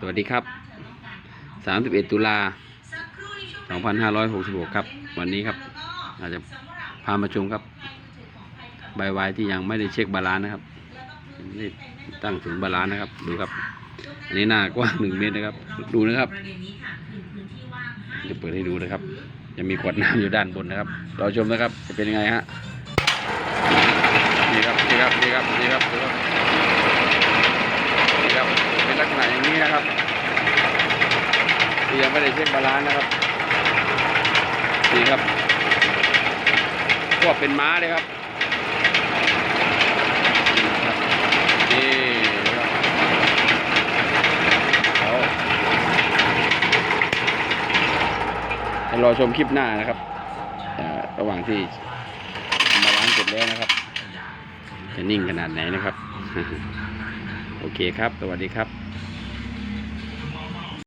สวัสดีครับ 31 ตุลา 2566 ครับ วันนี้ครับ อาจจะพามาชมครับ ใบวายที่ยังไม่ได้เช็คบาลานนะครับนี่ตั้งศูนย์บาลานนะครับ ดูครับ อันนี้หน้ากว้างหนึ่งเมตรนะครับ ดูนะครับ จะเปิดให้ดูนะครับ จะมีขวดน้ำอยู่ด้านบนนะครับรอชมนะครับ จะเป็นยังไงฮะ นี่ครับ นี่ครับ นี่ครับ นี่ครับดูครับ นี่ครับ เป็นลักษณะอย่าง นี้นะครับที่ยังไม่ได้เช็คบาลานซ์นะครับนี่ครับพวกเป็นม้าเลยครับนี่นะครับเอาให้รอชมคลิปหน้านะครับ ระหว่างที่มาล้างเสร็จแล้วนะครับ จะนิ่งขนาดไหนนะครับ โอเคครับ สวัสดีครับ